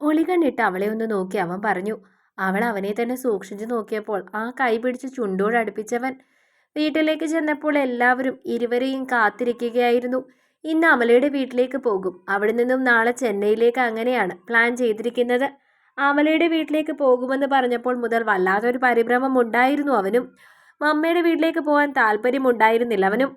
ഒളികണ്ണിട്ട് അവളെ ഒന്ന് നോക്കി അവൻ പറഞ്ഞു അവൾ അവനെ തന്നെ സൂക്ഷിച്ചു നോക്കിയപ്പോൾ ആ കൈ പിടിച്ച് ചുണ്ടോട് അടുപ്പിച്ചവൻ. വീട്ടിലേക്ക് ചെന്നപ്പോൾ എല്ലാവരും ഇരുവരെയും കാത്തിരിക്കുകയായിരുന്നു. ഇന്ന് അമലയുടെ വീട്ടിലേക്ക് പോകും. അവിടെ നിന്നും നാളെ ചെന്നൈയിലേക്ക് അങ്ങനെയാണ് പ്ലാൻ ചെയ്തിരിക്കുന്നത്. അമലയുടെ വീട്ടിലേക്ക് പോകുമെന്ന് പറഞ്ഞപ്പോൾ മുതൽ വല്ലാത്തൊരു പരിഭ്രമം ഉണ്ടായിരുന്നു അവനും. മമ്മയുടെ വീട്ടിലേക്ക് പോകാൻ താല്പര്യമുണ്ടായിരുന്നില്ല അവനും.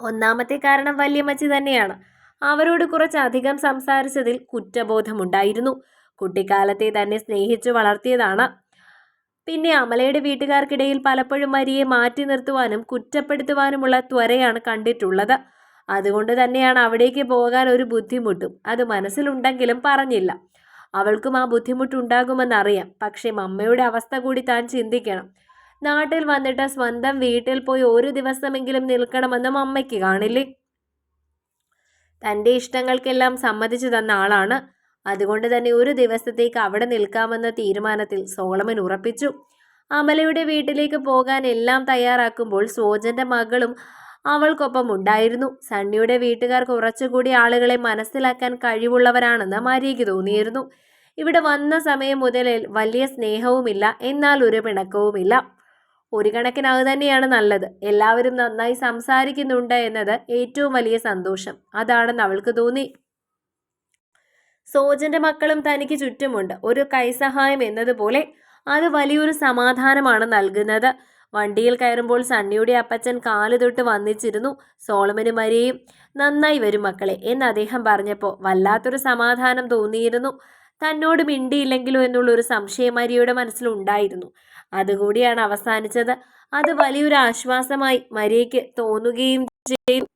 ഒന്നാമത്തെ കാരണം വല്യമ്മച്ചി തന്നെയാണ്. അവരോട് കുറച്ചധികം സംസാരിച്ചതിൽ കുറ്റബോധമുണ്ടായിരുന്നു. കുട്ടിക്കാലത്തെ തന്നെ സ്നേഹിച്ചു വളർത്തിയതാണ്. പിന്നെ അമലയുടെ വീട്ടുകാർക്കിടയിൽ പലപ്പോഴും മരിയെ മാറ്റി നിർത്തുവാനും കുറ്റപ്പെടുത്തുവാനുമുള്ള ത്വരയാണ് കണ്ടിട്ടുള്ളത്. അതുകൊണ്ട് തന്നെയാണ് അവിടേക്ക് പോകാൻ ഒരു ബുദ്ധിമുട്ടും അത് മനസ്സിലുണ്ടെങ്കിലും പറഞ്ഞില്ല. അവൾക്കും ആ ബുദ്ധിമുട്ടുണ്ടാകുമെന്നറിയാം. പക്ഷേ മമ്മയുടെ അവസ്ഥ കൂടി താൻ ചിന്തിക്കണം. നാട്ടിൽ വന്നിട്ട് സ്വന്തം വീട്ടിൽ പോയി ഒരു ദിവസമെങ്കിലും നിൽക്കണമെന്നും അമ്മയ്ക്ക് കാണില്ലേ? തന്റെ ഇഷ്ടങ്ങൾക്കെല്ലാം സമ്മതിച്ചു തന്ന ആളാണ്. അതുകൊണ്ട് തന്നെ ഒരു ദിവസത്തേക്ക് അവിടെ നിൽക്കാമെന്ന തീരുമാനത്തിൽ സോളമൻ ഉറപ്പിച്ചു. അമലയുടെ വീട്ടിലേക്ക് പോകാൻ എല്ലാം തയ്യാറാക്കുമ്പോൾ സോജന്റെ മകളും അവൾക്കൊപ്പം ഉണ്ടായിരുന്നു. സണ്ണിയുടെ വീട്ടുകാർ കുറച്ചുകൂടി ആളുകളെ മനസ്സിലാക്കാൻ കഴിവുള്ളവരാണെന്ന് മാരിയയ്ക്ക് തോന്നിയിരുന്നു. ഇവിടെ വന്ന സമയം മുതൽ വലിയ സ്നേഹവുമില്ല എന്നാൽ ഒരു പിണക്കവുമില്ല. ഒരു കണക്കിന് അത് തന്നെയാണ് നല്ലത്. എല്ലാവരും നന്നായി സംസാരിക്കുന്നുണ്ട് എന്നത് ഏറ്റവും വലിയ സന്തോഷം. അതാണെന്ന് അവൾക്ക് തോന്നി. സോജന്റെ മക്കളും തനിക്ക് ചുറ്റുമുണ്ട്. ഒരു കൈസഹായം എന്നതുപോലെ അത് വലിയൊരു സമാധാനമാണ് നൽകുന്നത്. വണ്ടിയിൽ കയറുമ്പോൾ സണ്ണിയുടെ അപ്പച്ചൻ കാൽ തൊട്ട് വന്നിച്ചിരുന്നു. സോളമനും മരിയയും നന്നായി വരും മക്കളെ എന്ന് അദ്ദേഹം പറഞ്ഞപ്പോൾ വല്ലാത്തൊരു സമാധാനം തോന്നിയിരുന്നു. തന്നോട് മിണ്ടിയില്ലെങ്കിലോ എന്നുള്ളൊരു സംശയം മരിയയുടെ മനസ്സിലുണ്ടായിരുന്നു. അതുകൂടിയാണ് അവസാനിച്ചത്. അത് വലിയൊരു ആശ്വാസമായി മരിയയ്ക്ക് തോന്നുകയും ചെയ്തു.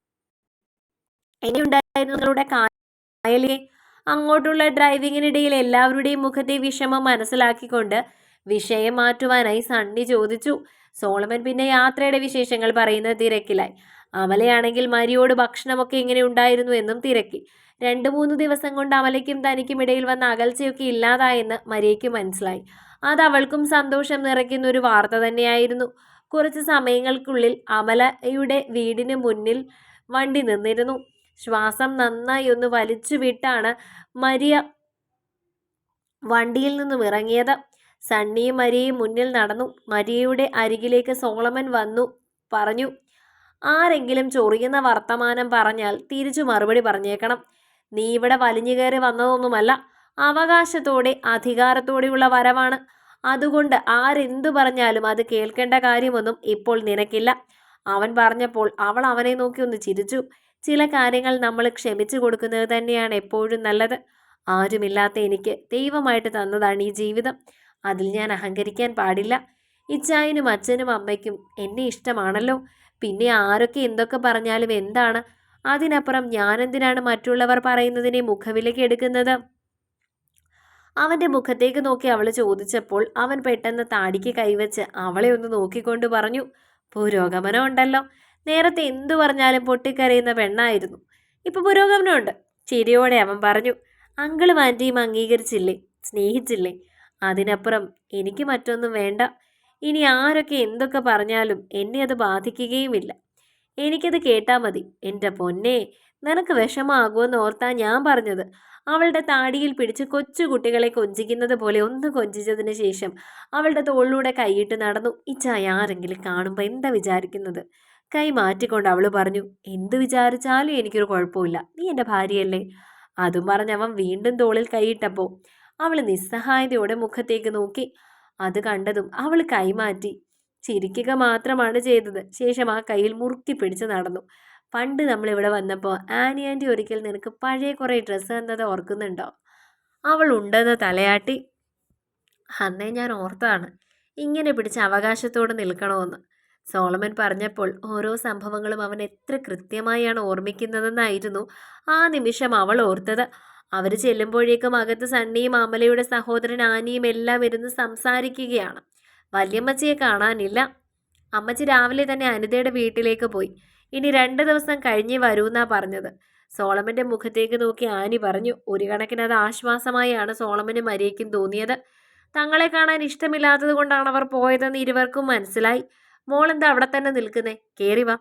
എങ്ങനെയുണ്ടായിരുന്നു നിങ്ങളുടെ കായലിയെ അങ്ങോട്ടുള്ള ഡ്രൈവിങ്ങിനിടയിൽ എല്ലാവരുടെയും മുഖത്തെ വിഷമം മനസ്സിലാക്കിക്കൊണ്ട് വിഷയം മാറ്റുവാനായി സണ്ണി ചോദിച്ചു. സോളമൻ പിന്നെ യാത്രയുടെ വിശേഷങ്ങൾ പറയുന്ന തിരക്കിലായി. അമലയാണെങ്കിൽ മരിയോട് ഭക്ഷണമൊക്കെ ഇങ്ങനെ ഉണ്ടായിരുന്നു എന്നും തിരക്കി. രണ്ടു മൂന്ന് ദിവസം കൊണ്ട് അമലയ്ക്കും തനിക്കും ഇടയിൽ വന്ന അകൽച്ചയൊക്കെ ഇല്ലാതായെന്ന് മരിയയ്ക്ക് മനസ്സിലായി. അത് അവൾക്കും സന്തോഷം നിറയ്ക്കുന്ന ഒരു വാർത്ത തന്നെയായിരുന്നു. കുറച്ച് സമയങ്ങൾക്കുള്ളിൽ അമലയുടെ വീടിന് മുന്നിൽ വണ്ടി നിന്നിരുന്നു. ശ്വാസം നന്നായി ഒന്ന് വലിച്ചു വിട്ടാണ് മരിയ വണ്ടിയിൽ നിന്നും ഇറങ്ങിയത്. സണ്ണിയും മരിയയും മുന്നിൽ നടന്നു. മരിയയുടെ അരികിലേക്ക് സോളമൻ വന്നു. പറഞ്ഞു ആരെങ്കിലും ചൊറിയുന്ന വർത്തമാനം പറഞ്ഞാൽ തിരിച്ചു മറുപടി പറഞ്ഞേക്കണം. നീ ഇവിടെ വലിഞ്ഞു കയറി വന്നതൊന്നുമല്ല. അവകാശത്തോടെ അധികാരത്തോടെയുള്ള വരവാണ്. അതുകൊണ്ട് ആരെന്തു പറഞ്ഞാലും അത് കേൾക്കേണ്ട കാര്യമൊന്നും ഇപ്പോൾ നിനക്കില്ല. അവൻ പറഞ്ഞപ്പോൾ അവൾ അവനെ നോക്കി ഒന്ന് ചിരിച്ചു. ചില കാര്യങ്ങൾ നമ്മൾ ക്ഷമിച്ചു കൊടുക്കുന്നത് തന്നെയാണ് എപ്പോഴും നല്ലത്. ആരുമില്ലാത്ത എനിക്ക് ദൈവമായിട്ട് തന്നതാണ് ഈ ജീവിതം. അതിൽ ഞാൻ അഹങ്കരിക്കാൻ പാടില്ല. ഇച്ചായനും അച്ഛനും അമ്മയ്ക്കും എന്നെ ഇഷ്ടമാണല്ലോ. പിന്നെ ആരൊക്കെ എന്തൊക്കെ പറഞ്ഞാലും എന്താണ് അതിനപ്പുറം ഞാനെന്തിനാണ് മറ്റുള്ളവർ പറയുന്നതിനെ മുഖവിലേക്ക് എടുക്കുന്നത്? അവന്റെ മുഖത്തേക്ക് നോക്കി അവൾ ചോദിച്ചപ്പോൾ അവൻ പെട്ടെന്ന് താടിക്ക് കൈവച്ച് അവളെ ഒന്ന് നോക്കിക്കൊണ്ട് പറഞ്ഞു പുരോഗമനം ഉണ്ടല്ലോ. നേരത്തെ എന്തു പറഞ്ഞാലും പൊട്ടിക്കരയുന്ന പെണ്ണായിരുന്നു. ഇപ്പൊ പുരോഗമനമുണ്ട്. ചിരിയോടെ അവൻ പറഞ്ഞു അങ്കിളും ആന്റിയും അംഗീകരിച്ചില്ലേ? സ്നേഹിച്ചില്ലേ? അതിനപ്പുറം എനിക്ക് മറ്റൊന്നും വേണ്ട. ഇനി ആരൊക്കെ എന്തൊക്കെ പറഞ്ഞാലും എന്നെ അത് ബാധിക്കുകയുമില്ല. എനിക്കത് കേട്ടാൽ മതി. എന്റെ പൊന്നെ നിനക്ക് വിഷമാകുമെന്ന് ഓർത്താ ഞാൻ പറഞ്ഞത്. അവളുടെ താടിയിൽ പിടിച്ച് കൊച്ചു കുട്ടികളെ കൊഞ്ചിക്കുന്നത് പോലെ ഒന്ന് കൊഞ്ചിച്ചതിന് ശേഷം അവളുടെ തോളിലൂടെ കൈയിട്ട് നടന്നു. ഇച്ചായ ആരെങ്കിലും കാണുമ്പോൾ എന്താ വിചാരിക്കുന്നത്? കൈ മാറ്റിക്കൊണ്ട് അവൾ പറഞ്ഞു എന്ത് വിചാരിച്ചാലും എനിക്കൊരു കുഴപ്പമില്ല. നീ എന്റെ ഭാര്യയല്ലേ? അതും പറഞ്ഞവൻ വീണ്ടും തോളിൽ കൈയിട്ടപ്പോൾ അവൾ നിസ്സഹായതയോടെ മുഖത്തേക്ക് നോക്കി. അത് കണ്ടതും അവൾ കൈമാറ്റി. ചിരിക്കുക മാത്രമാണ് ചെയ്തത്. ശേഷം ആ കയ്യിൽ മുറുക്കി പിടിച്ച് നടന്നു. പണ്ട് നമ്മൾ ഇവിടെ വന്നപ്പോൾ ആനി ആന്റി ഒരിക്കൽ നിനക്ക് പഴയ കുറേ ഡ്രസ്സ് തന്നത് ഓർക്കുന്നുണ്ടോ? അവൾ ഉണ്ടെന്ന് തലയാട്ടി. അന്നേ ഞാൻ ഓർത്താണ്. ഇങ്ങനെ പിടിച്ച് അവകാശത്തോട് നിൽക്കണമെന്ന് സോളമൻ പറഞ്ഞപ്പോൾ ഓരോ സംഭവങ്ങളും അവൻ എത്ര കൃത്യമായാണ് ഓർമ്മിക്കുന്നതെന്നായിരുന്നു ആ നിമിഷം അവൾ ഓർത്തത്. അവർ ചെല്ലുമ്പോഴേക്കും അകത്ത് സണ്ണിയും അമലയുടെ സഹോദരൻ ആനിയും എല്ലാം ഇരുന്ന് സംസാരിക്കുകയാണ്. വല്യമ്മച്ചിയെ കാണാനില്ല. അമ്മച്ചി രാവിലെ തന്നെ അനിതയുടെ വീട്ടിലേക്ക് പോയി. ഇനി രണ്ട് ദിവസം കഴിഞ്ഞേ വരൂന്നാ പറഞ്ഞത്. സോളമന്റെ മുഖത്തേക്ക് നോക്കി ആനി പറഞ്ഞു ഒരു കണക്കിന് അത് ആശ്വാസമായാണ് സോളമന് മരിയയ്ക്കും തോന്നിയത്. തങ്ങളെ കാണാൻ ഇഷ്ടമില്ലാത്തത് കൊണ്ടാണ് അവർ പോയതെന്ന് ഇരുവർക്കും മനസ്സിലായി. മോളെന്താ അവിടെ തന്നെ നിൽക്കുന്നേ? കയറി വാ.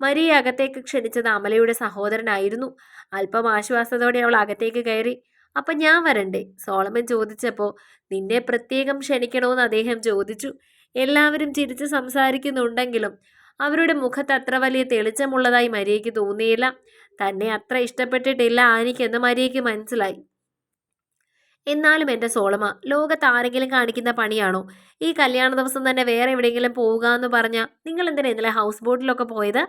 മരിയെ അകത്തേക്ക് ക്ഷണിച്ചത് അമലയുടെ സഹോദരനായിരുന്നു. അല്പം ആശ്വാസത്തോടെ അവൾ അകത്തേക്ക് കയറി അപ്പം ഞാൻ വരണ്ടേ? സോളമൻ ചോദിച്ചപ്പോൾ നിന്നെ പ്രത്യേകം ക്ഷണിക്കണമെന്ന് അദ്ദേഹം ചോദിച്ചു. എല്ലാവരും ചിരിച്ച് സംസാരിക്കുന്നുണ്ടെങ്കിലും അവരുടെ മുഖത്ത് അത്ര വലിയ തെളിച്ചമുള്ളതായി മരിയയ്ക്ക് തോന്നിയില്ല. തന്നെ അത്ര ഇഷ്ടപ്പെട്ടിട്ടില്ല ആനിക്കെന്ന് മരിയയ്ക്ക് മനസ്സിലായി. എന്നാലും എന്റെ സോളമ ലോകത്ത് ആരെങ്കിലും കാണിക്കുന്ന പണിയാണോ? ഈ കല്യാണ ദിവസം തന്നെ വേറെ എവിടെയെങ്കിലും പോവുക എന്ന് പറഞ്ഞാൽ നിങ്ങൾ എന്തിനാ ഇന്നലെ ഹൗസ് ബോട്ടിലൊക്കെ പോയത്?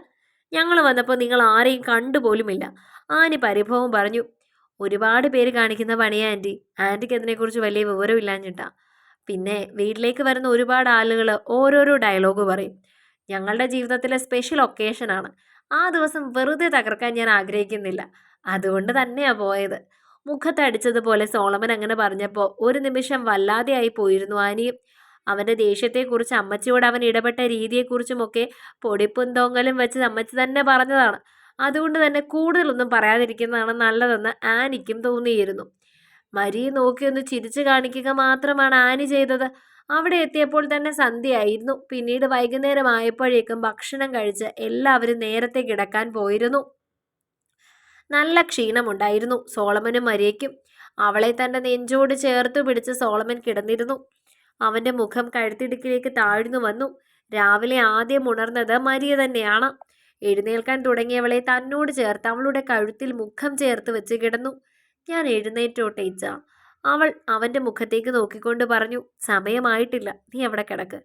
ഞങ്ങൾ വന്നപ്പോൾ നിങ്ങൾ ആരെയും കണ്ടുപോലുമില്ല. ആനി പരിഭവം പറഞ്ഞു ഒരുപാട് പേര് കാണിക്കുന്ന പണിയാ ആന്റി. ആന്റിക്ക് അതിനെക്കുറിച്ച് വലിയ വിവരമില്ലാഞ്ഞിട്ടാ. പിന്നെ വീട്ടിലേക്ക് വരുന്ന ഒരുപാട് ആളുകൾ ഓരോരോ ഡയലോഗ് പറയും. ഞങ്ങളുടെ ജീവിതത്തിലെ സ്പെഷ്യൽ ഒക്കേഷനാണ്. ആ ദിവസം വെറുതെ തകർക്കാൻ ഞാൻ ആഗ്രഹിക്കുന്നില്ല. അതുകൊണ്ട് തന്നെയാണ് പോയത്. മുഖത്തടിച്ചതുപോലെ സോളമൻ അങ്ങനെ പറഞ്ഞപ്പോൾ ഒരു നിമിഷം വല്ലാതെയായി പോയിരുന്നു ആനിയും അവന്റെ ദേഷ്യത്തെക്കുറിച്ച് അമ്മച്ചിയോട് അവൻ ഇടപെട്ട രീതിയെക്കുറിച്ചുമൊക്കെ പൊടിപ്പും തൊങ്ങലും വെച്ച് അമ്മച്ചി തന്നെ പറഞ്ഞതാണ്. അതുകൊണ്ട് തന്നെ കൂടുതലൊന്നും പറയാതിരിക്കുന്നതാണ് നല്ലതെന്ന് ആനിക്കും തോന്നിയിരുന്നു. മരിയെ നോക്കി ഒന്ന് ചിരിച്ചു കാണിക്കുക മാത്രമാണ് ആനി ചെയ്തത്. അവിടെ എത്തിയപ്പോൾ തന്നെ സന്ധ്യയായിരുന്നു. പിന്നീട് വൈകുന്നേരം ആയപ്പോഴേക്കും ഭക്ഷണം കഴിച്ച് എല്ലാവരും നേരത്തെ കിടക്കാൻ പോയിരുന്നു. നല്ല ക്ഷീണമുണ്ടായിരുന്നു സോളമനും മരിയയ്ക്കും. അവളെ തന്റെ നെഞ്ചോട് ചേർത്തു പിടിച്ച് സോളമൻ കിടന്നിരുന്നു. അവന്റെ മുഖം കഴുത്തിടുക്കിലേക്ക് താഴ്ന്നു വന്നു. രാവിലെ ആദ്യം ഉണർന്നത് മരിയ തന്നെയാണ്. എഴുന്നേൽക്കാൻ തുടങ്ങിയവളെ തന്നോട് ചേർത്ത് അവളുടെ കഴുത്തിൽ മുഖം ചേർത്ത് വെച്ച് കിടന്നു. ഞാൻ എഴുന്നേറ്റോട്ടെ ഇച്ച അവൾ അവന്റെ മുഖത്തേക്ക് നോക്കിക്കൊണ്ട് പറഞ്ഞു സമയമായിട്ടില്ല നീ അവിടെ കിടക്ക്.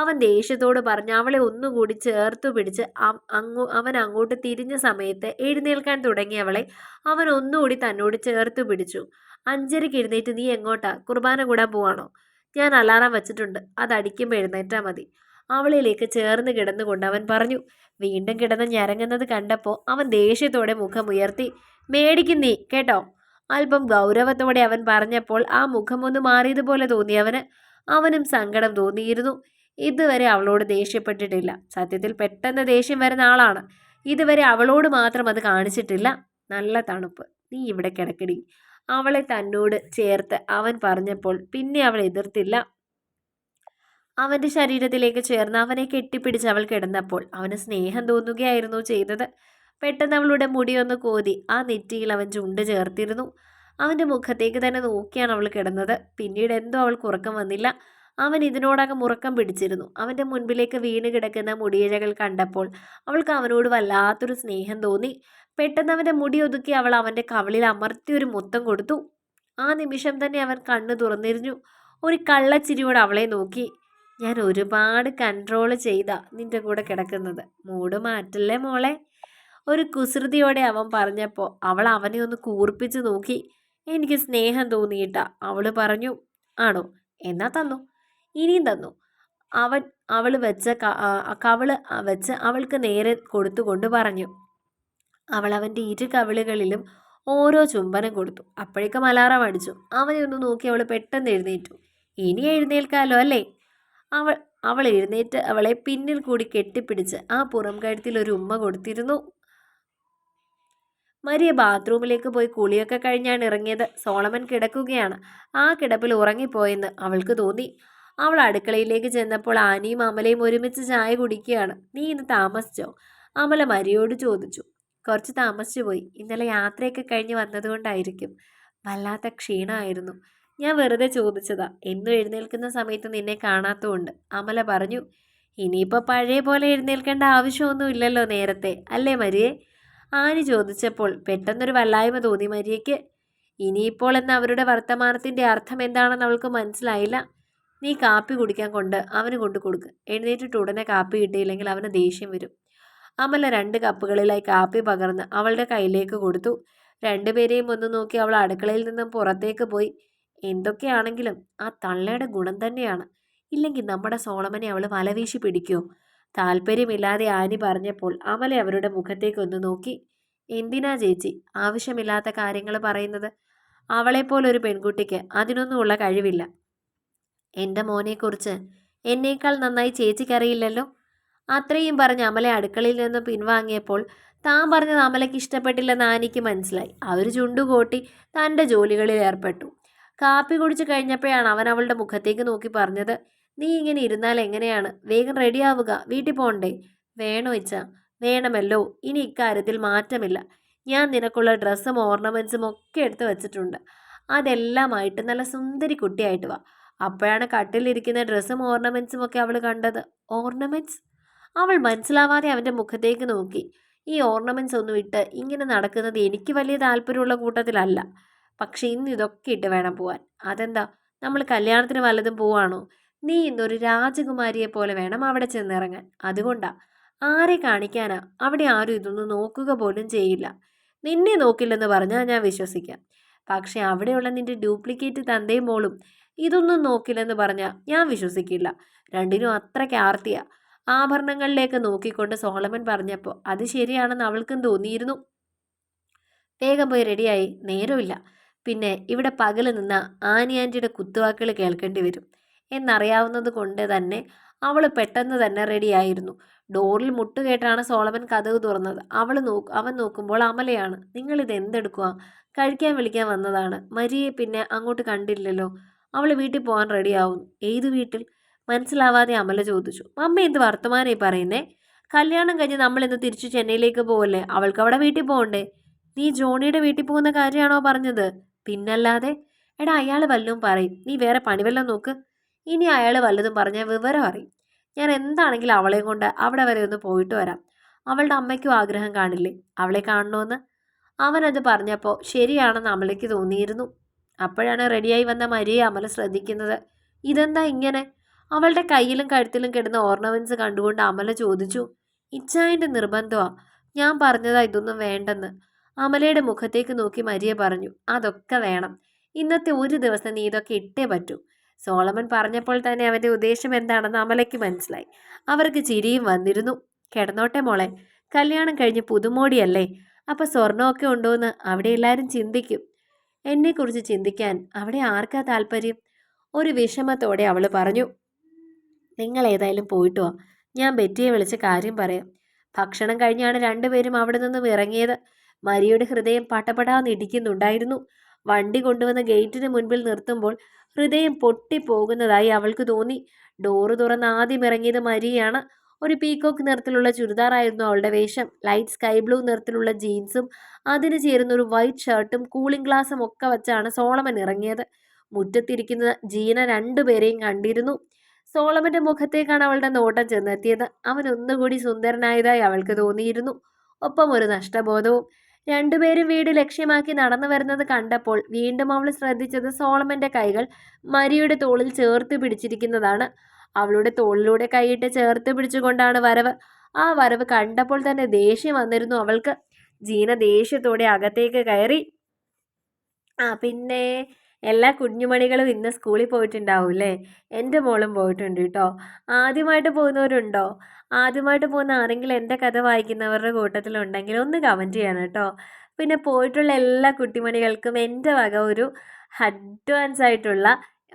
അവൻ ദേഷ്യത്തോട് പറഞ്ഞ് അവളെ ഒന്നുകൂടി ചേർത്തു പിടിച്ച് അങ്ങോ അവൻ അങ്ങോട്ട് തിരിഞ്ഞ സമയത്ത് എഴുന്നേൽക്കാൻ തുടങ്ങിയവളെ അവൻ ഒന്നുകൂടി തന്നോട് ചേർത്തു പിടിച്ചു. അഞ്ചരയ്ക്ക് എഴുന്നേറ്റ് നീ എങ്ങോട്ടാ? കുർബാന കൂടാൻ പോവാണോ? ഞാൻ അലാറം വെച്ചിട്ടുണ്ട് അത് അടിക്കുമ്പോൾ എഴുന്നേറ്റാൽ മതി. അവളിലേക്ക് ചേർന്ന് കിടന്നുകൊണ്ട് അവൻ പറഞ്ഞു വീണ്ടും കിടന്ന് ഞരങ്ങുന്നത് കണ്ടപ്പോൾ അവൻ ദേഷ്യത്തോടെ മുഖമുയർത്തി മേടിക്കുന്നീ കേട്ടോ അല്പം ഗൗരവത്തോടെ അവൻ പറഞ്ഞപ്പോൾ ആ മുഖമൊന്ന് മാറിയതുപോലെ തോന്നിയവന് അവനും സങ്കടം തോന്നിയിരുന്നു. ഇതുവരെ അവളോട് ദേഷ്യപ്പെട്ടിട്ടില്ല. സത്യത്തിൽ പെട്ടെന്ന് ദേഷ്യം വരുന്ന ആളാണ്. ഇതുവരെ അവളോട് മാത്രം അത് കാണിച്ചിട്ടില്ല. നല്ല തണുപ്പ്. നീ ഇവിടെ കിടക്കടി. അവളെ തന്നോട് ചേർത്ത് അവൻ പറഞ്ഞപ്പോൾ പിന്നെ അവൾ എതിർത്തില്ല. അവന്റെ ശരീരത്തിലേക്ക് ചേർന്ന് അവനെ കെട്ടിപ്പിടിച്ച് അവൾ കിടന്നപ്പോൾ അവന് സ്നേഹം തോന്നുകയായിരുന്നു ചെയ്തത്. പെട്ടെന്ന് അവളുടെ മുടിയൊന്ന് കോതി ആ നെറ്റിയിൽ അവൻ ചുണ്ട് ചേർത്തിരുന്നു. അവന്റെ മുഖത്തേക്ക് തന്നെ നോക്കിയാണ് അവൾ കിടന്നത്. പിന്നീട് എന്തോ അവൾക്ക് ഉറക്കം വന്നില്ല. അവൻ ഇതിനോടകം ഉറക്കം പിടിച്ചിരുന്നു. അവന്റെ മുൻപിലേക്ക് വീണ് കിടക്കുന്ന മുടിയിഴകൾ കണ്ടപ്പോൾ അവൾക്ക് അവനോട് വല്ലാത്തൊരു സ്നേഹം തോന്നി. പെട്ടെന്ന് അവന്റെ മുടി ഒതുക്കി അവൾ അവന്റെ കവളിൽ അമർത്തിയൊരു മുത്തം കൊടുത്തു. ആ നിമിഷം തന്നെ അവൻ കണ്ണു തുറന്നിരിഞ്ഞു. ഒരു കള്ളച്ചിരിയോട് അവളെ നോക്കി. ഞാൻ ഒരുപാട് കൺട്രോൾ ചെയ്ത നിന്റെ കൂടെ കിടക്കുന്നത്. മൂട് മാറ്റല്ലേ മോളെ? ഒരു കുസൃതിയോടെ അവൻ പറഞ്ഞപ്പോൾ അവൾ അവനെ ഒന്ന് കൂർപ്പിച്ച് നോക്കി. എനിക്ക് സ്നേഹം തോന്നിയിട്ട. അവൾ പറഞ്ഞു ആണോ? എന്നാ തന്നു. ഇനിയും തന്നു. അവൻ അവൾ വെച്ച കവൾ വെച്ച് അവൾക്ക് നേരെ കൊടുത്തുകൊണ്ട് പറഞ്ഞു. അവൾ അവന്റെ ഇരു കവിളുകളിലും ഓരോ ചുംബനം കൊടുത്തു. അപ്പോഴേക്കും അലാറം അടിച്ചു. അവനെ ഒന്ന് നോക്കി അവൾ പെട്ടെന്ന് എഴുന്നേറ്റു. ഇനി എഴുന്നേൽക്കാലോ അല്ലേ? അവൾ അവൾ എഴുന്നേറ്റ് അവളെ പിന്നിൽ കൂടി കെട്ടിപ്പിടിച്ച് ആ പുറം കഴുത്തിൽ ഒരു ഉമ്മ കൊടുത്തിരുന്നു. മരിയ ബാത്റൂമിലേക്ക് പോയി കുളിയൊക്കെ കഴിഞ്ഞാണ് ഇറങ്ങിയത്. സോളമൻ കിടക്കുകയാണ്. ആ കിടപ്പിൽ ഉറങ്ങിപ്പോയെന്ന് അവൾക്ക് തോന്നി. അവൾ അടുക്കളയിലേക്ക് ചെന്നപ്പോൾ ആനിയും അമലയും ഒരുമിച്ച് ചായ കുടിക്കുകയാണ്. നീ ഇന്ന് താമസിച്ചോ? അമല മരിയോട് ചോദിച്ചു. കുറച്ച് താമസിച്ചു പോയി ഇന്നലെ യാത്രയൊക്കെ കഴിഞ്ഞ് വന്നതുകൊണ്ടായിരിക്കും. വല്ലാത്ത ക്ഷീണമായിരുന്നു. ഞാൻ വെറുതെ ചോദിച്ചതാ. എന്നും എഴുന്നേൽക്കുന്ന സമയത്ത് നിന്നെ കാണാത്തതുകൊണ്ട് അമല പറഞ്ഞു ഇനിയിപ്പോൾ പഴയ പോലെ എഴുന്നേൽക്കേണ്ട ആവശ്യമൊന്നും ഇല്ലല്ലോ നേരത്തെ അല്ലേ മരിയെ? ആനി ചോദിച്ചപ്പോൾ പെട്ടെന്നൊരു വല്ലായ്മ തോന്നി മരിയയ്ക്ക്. ഇനിയിപ്പോൾ എന്ന അവരുടെ വർത്തമാനത്തിന്റെ അർത്ഥം എന്താണെന്ന് അവൾക്ക് മനസ്സിലായില്ല. നീ കാപ്പി കുടിക്കാൻ കൊണ്ട് അവന് കൊണ്ട് കൊടുക്ക്. എഴുന്നേറ്റിട്ട് ഉടനെ കാപ്പി കിട്ടിയില്ലെങ്കിൽ അവന് ദേഷ്യം വരും. അമല രണ്ട് കപ്പുകളിലായി കാപ്പി പകർന്ന് അവളുടെ കയ്യിലേക്ക് കൊടുത്തു. രണ്ടുപേരെയും ഒന്ന് നോക്കി അവൾ അടുക്കളയിൽ നിന്നും പുറത്തേക്ക് പോയി. എന്തൊക്കെയാണെങ്കിലും ആ തള്ളയുടെ ഗുണം തന്നെയാണ്. ഇല്ലെങ്കിൽ നമ്മുടെ സോളമനെ അവൾ വലവീശി പിടിക്കുമോ താല്പര്യമില്ലാതെ ആനി പറഞ്ഞപ്പോൾ അമല അവരുടെ മുഖത്തേക്കൊന്ന് നോക്കി. എന്തിനാ ചേച്ചി? ആവശ്യമില്ലാത്ത കാര്യങ്ങൾ പറയുന്നത്? അവളെപ്പോലൊരു പെൺകുട്ടിക്ക് അതിനൊന്നുമുള്ള കഴിവില്ല. എന്റെ മോനെക്കുറിച്ച് എന്നേക്കാൾ നന്നായി ചേച്ചിക്കറിയില്ലല്ലോ? അത്രയും പറഞ്ഞ് അമല അടുക്കളയിൽ നിന്ന് പിൻവാങ്ങിയപ്പോൾ താൻ പറഞ്ഞത് അമലയ്ക്ക് ഇഷ്ടപ്പെട്ടില്ലെന്ന് ആനിക്ക് മനസ്സിലായി. അവർ ചുണ്ടുകൂട്ടി തന്റെ ജോലികളിൽ ഏർപ്പെട്ടു. കാപ്പി കുടിച്ചു കഴിഞ്ഞപ്പോഴാണ് അവൻ അവളുടെ മുഖത്തേക്ക് നോക്കി പറഞ്ഞത് നീ ഇങ്ങനെ ഇരുന്നാൽ എങ്ങനെയാണ്? വേഗം റെഡിയാവുക വീട്ടിൽ പോകണ്ടേ വേണോ ഇച്ച വേണമല്ലോ ഇനി ഇക്കാര്യത്തിൽ മാറ്റമില്ല. ഞാൻ നിനക്കുള്ള ഡ്രസ്സും ഓർണമെന്റ്സും ഒക്കെ എടുത്ത് വെച്ചിട്ടുണ്ട്. അതെല്ലാമായിട്ട് നല്ല സുന്ദരി കുട്ടിയായിട്ട് വാ. അപ്പോഴാണ് കട്ടിലിരിക്കുന്ന ഡ്രസ്സും ഓർണമെന്റ്സും ഒക്കെ അവൾ കണ്ടത്. ഓർണമെന്റ്സ് അവൾ മനസ്സിലാവാതെ അവന്റെ മുഖത്തേക്ക് നോക്കി. ഈ ഓർണമെന്റ്സ് ഒന്നും ഇട്ട് ഇങ്ങനെ നടക്കുന്നത് എനിക്ക് വലിയ താല്പര്യമുള്ള കൂട്ടത്തിലല്ല. പക്ഷെ ഇന്ന് ഇതൊക്കെ ഇട്ട് വേണം പോവാൻ. അതെന്താ? നമ്മൾ കല്യാണത്തിന് വല്ലതും പോവാണോ? നീ ഇന്നൊരു രാജകുമാരിയെ പോലെ വേണം അവിടെ ചെന്നിറങ്ങാൻ. അതുകൊണ്ടാ. ആരെ കാണിക്കാനാ? അവിടെ ആരും ഇതൊന്നും നോക്കുക പോലും ചെയ്യില്ല. നിന്നെ നോക്കില്ലെന്ന് പറഞ്ഞാൽ ഞാൻ വിശ്വസിക്കാം. പക്ഷെ അവിടെയുള്ള നിന്റെ ഡ്യൂപ്ലിക്കേറ്റ് തന്തയും മോളും ഇതൊന്നും നോക്കില്ലെന്ന് പറഞ്ഞാൽ ഞാൻ വിശ്വസിക്കില്ല. രണ്ടിനും അത്രയ്ക്ക് ആർത്തിയാ. ആഭരണങ്ങളിലേക്ക് നോക്കിക്കൊണ്ട് സോളമൻ പറഞ്ഞപ്പോൾ അത് ശരിയാണെന്ന് അവൾക്കും തോന്നിയിരുന്നു. വേഗം പോയി റെഡിയായി നേരമില്ല. പിന്നെ ഇവിടെ പകൽ നിന്ന ആനി ആന്റിയുടെ കുത്തുവാക്കുകൾ കേൾക്കേണ്ടി വരും. എന്നറിയാവുന്നത് കൊണ്ട് തന്നെ അവൾ പെട്ടെന്ന് തന്നെ റെഡിയായിരുന്നു ഡോറിൽ മുട്ടുകേട്ടാണ് സോളമൻ കഥവ് തുറന്നത്. അവൾ നോക്ക് അവൻ നോക്കുമ്പോൾ അമലയാണ്. നിങ്ങളിത് എന്തെടുക്കുക കഴിക്കാൻ വിളിക്കാൻ വന്നതാണ്. മരിയെ പിന്നെ അങ്ങോട്ട് കണ്ടില്ലല്ലോ. അവൾ വീട്ടിൽ പോകാൻ റെഡിയാവുന്നു ഏത് വീട്ടിൽ? മനസ്സിലാവാതെ അമല ചോദിച്ചു. അമ്മ എന്ത് വർത്തമാനമായി പറയുന്നേ? കല്യാണം കഴിഞ്ഞ് നമ്മൾ ഇന്ന് തിരിച്ചു ചെന്നൈയിലേക്ക് പോകല്ലേ അവൾക്ക് അവിടെ വീട്ടിൽ പോകണ്ടേ? നീ ജോണിയുടെ വീട്ടിൽ പോകുന്ന കാര്യമാണോ പറഞ്ഞത്? പിന്നല്ലാതെ എടാ അയാൾ വല്ലതും പറയും നീ വേറെ പണി വല്ലതും നോക്ക്. ഇനി അയാൾ വല്ലതും പറഞ്ഞാൽ വിവരം അറിയും. ഞാൻ എന്താണെങ്കിലും അവളെയും കൊണ്ട് അവിടെ വരെ ഒന്ന് പോയിട്ട് വരാം. അവളുടെ അമ്മയ്ക്കും ആഗ്രഹം കാണില്ലേ? അവളെ കാണണമെന്ന് അവനത് പറഞ്ഞപ്പോൾ ശരിയാണെന്ന് അമലയ്ക്ക് തോന്നിയിരുന്നു. അപ്പോഴാണ് റെഡിയായി വന്ന മരിയെ അമല ശ്രദ്ധിക്കുന്നത്. ഇതെന്താ ഇങ്ങനെ? അവളുടെ കയ്യിലും കഴുത്തിലും കിടന്ന ഓർണമെന്റ്സ് കണ്ടുകൊണ്ട് അമല ചോദിച്ചു ഇച്ചായന്റെ നിർബന്ധമാണ് ഞാൻ പറഞ്ഞതാ ഇതൊന്നും വേണ്ടെന്ന്. അമലയുടെ മുഖത്തേക്ക് നോക്കി മരിയ പറഞ്ഞു അതൊക്കെ വേണം. ഇന്നത്തെ ഒരു ദിവസം നീ ഇതൊക്കെ ഇട്ടേ പറ്റൂ. സോളമൻ പറഞ്ഞപ്പോൾ തന്നെ അവന്റെ ഉദ്ദേശം എന്താണെന്ന് അമലയ്ക്ക് മനസ്സിലായി. അവർക്ക് ചിരിയും വന്നിരുന്നു. കിടന്നോട്ടെ മോളെ കല്യാണം കഴിഞ്ഞ് പുതുമോടിയല്ലേ? അപ്പോൾ സ്വർണമൊക്കെ ഉണ്ടോയെന്ന് അവിടെ എല്ലാവരും ചിന്തിക്കും. എന്നെക്കുറിച്ച് ചിന്തിക്കാൻ അവിടെ ആർക്കാ താല്പര്യം? ഒരു വിഷമത്തോടെ അവൾ പറഞ്ഞു നിങ്ങൾ ഏതായാലും പോയിട്ട് ഞാൻ ബെറ്റിയെ വിളിച്ച് കാര്യം പറയാം. ഭക്ഷണം കഴിഞ്ഞാണ് രണ്ടുപേരും അവിടെ നിന്നും ഇറങ്ങിയത്. മരിയുടെ ഹൃദയം പടപടാന്ന് ഇടിക്കുന്നുണ്ടായിരുന്നു വണ്ടി കൊണ്ടുവന്ന ഗേറ്റിന് മുൻപിൽ നിർത്തുമ്പോൾ ഹൃദയം പൊട്ടിപ്പോകുന്നതായി അവൾക്ക് തോന്നി. ഡോറ് തുറന്ന് ആദ്യം ഇറങ്ങിയത് മരിയാണ്. ഒരു പീകോക്ക് നിറത്തിലുള്ള ചുരിദാറായിരുന്നു അവളുടെ വേഷം. ലൈറ്റ് സ്കൈ ബ്ലൂ നിറത്തിലുള്ള ജീൻസും അതിന് ചേരുന്ന ഒരു വൈറ്റ് ഷർട്ടും കൂളിംഗ് ഗ്ലാസും ഒക്കെ വെച്ചാണ് സോളമൻ ഇറങ്ങിയത്. മുറ്റത്തിരിക്കുന്ന ജീന രണ്ടുപേരെയും കണ്ടിരുന്നു. സോളമന്റെ മുഖത്തേക്കാണ് അവളുടെ നോട്ടം ചെന്നെത്തിയത്. അവൻ ഒന്നുകൂടി സുന്ദരനായതായി അവൾക്ക് തോന്നിയിരുന്നു. ഒപ്പം ഒരു നഷ്ടബോധവും രണ്ടുപേരും വീട് ലക്ഷ്യമാക്കി നടന്നു വരുന്നത് കണ്ടപ്പോൾ വീണ്ടും അവൾ ശ്രദ്ധിച്ചത് സോളമന്റെ കൈകൾ മരിയുടെ തോളിൽ ചേർത്ത് പിടിച്ചിരിക്കുന്നതാണ്. അവളുടെ തോളിലൂടെ കൈയിട്ട് ചേർത്ത് പിടിച്ചുകൊണ്ടാണ് വരവ്. ആ വരവ് കണ്ടപ്പോൾ തന്നെ ദേഷ്യം വന്നിരുന്നു അവൾക്ക്. ജീന ദേഷ്യത്തോടെ അകത്തേക്ക് കയറി. ആ പിന്നെ എല്ലാ കുഞ്ഞുമണികളും ഇന്ന് സ്കൂളിൽ പോയിട്ടുണ്ടാവും അല്ലേ എന്റെ മോളും പോയിട്ടുണ്ട് കേട്ടോ. ആദ്യമായിട്ട് പോകുന്നവരുണ്ടോ? ആദ്യമായിട്ട് പോകുന്ന ആരെങ്കിലും എന്റെ കഥ വായിക്കുന്നവരുടെ കൂട്ടത്തിലുണ്ടെങ്കിൽ ഒന്ന് കമന്റ് ചെയ്യണം കേട്ടോ. പിന്നെ പോയിട്ടുള്ള എല്ലാ കുട്ടിമണികൾക്കും എന്റെ വക ഒരു അഡ്വാൻസ് ആയിട്ടുള്ള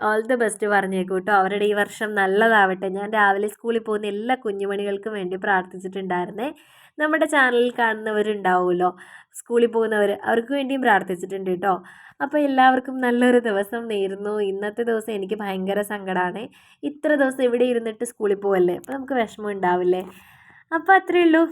ഓൾ ദി ബെസ്റ്റ് പറഞ്ഞേക്കും കേട്ടോ. അവരുടെ ഈ വർഷം നല്ലതാവട്ടെ. ഞാൻ രാവിലെ സ്കൂളിൽ പോകുന്ന എല്ലാ കുഞ്ഞുമണികൾക്കും വേണ്ടി പ്രാർത്ഥിച്ചിട്ടുണ്ടായിരുന്നേ. നമ്മുടെ ചാനലിൽ കാണുന്നവരുണ്ടാവുമല്ലോ. സ്കൂളിൽ പോകുന്നവർ അവർക്ക് വേണ്ടിയും പ്രാർത്ഥിച്ചിട്ടുണ്ട് കേട്ടോ. അപ്പോൾ എല്ലാവർക്കും നല്ലൊരു ദിവസം നേരുന്നു. ഇന്നത്തെ ദിവസം എനിക്ക് ഭയങ്കര സങ്കടമാണ് ഇത്ര ദിവസം ഇവിടെ ഇരുന്നിട്ട് സ്കൂളിൽ പോവല്ലേ? അപ്പോൾ നമുക്ക് വിഷമം ഉണ്ടാവില്ലേ? അപ്പോൾ അത്രയേ ഉള്ളൂ.